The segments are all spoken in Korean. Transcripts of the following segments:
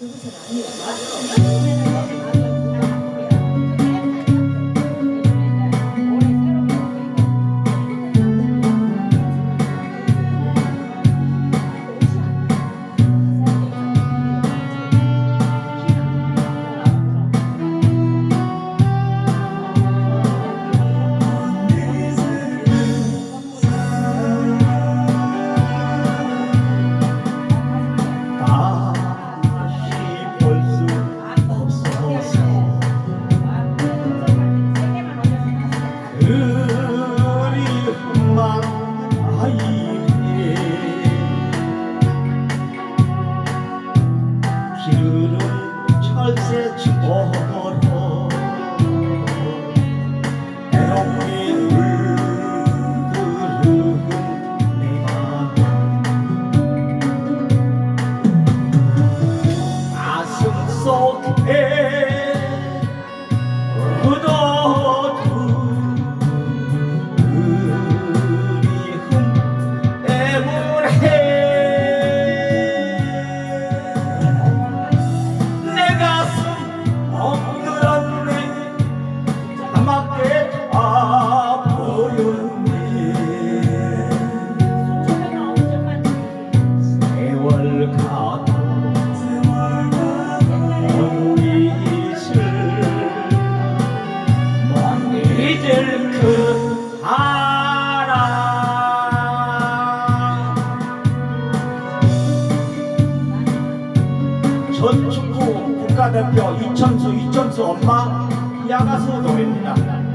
그것은 아니야. 맞아. soul. 대표 이천수 이천수 엄마 야가수 노래입니다.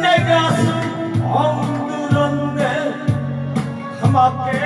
내가 엉뚱한데 가맙게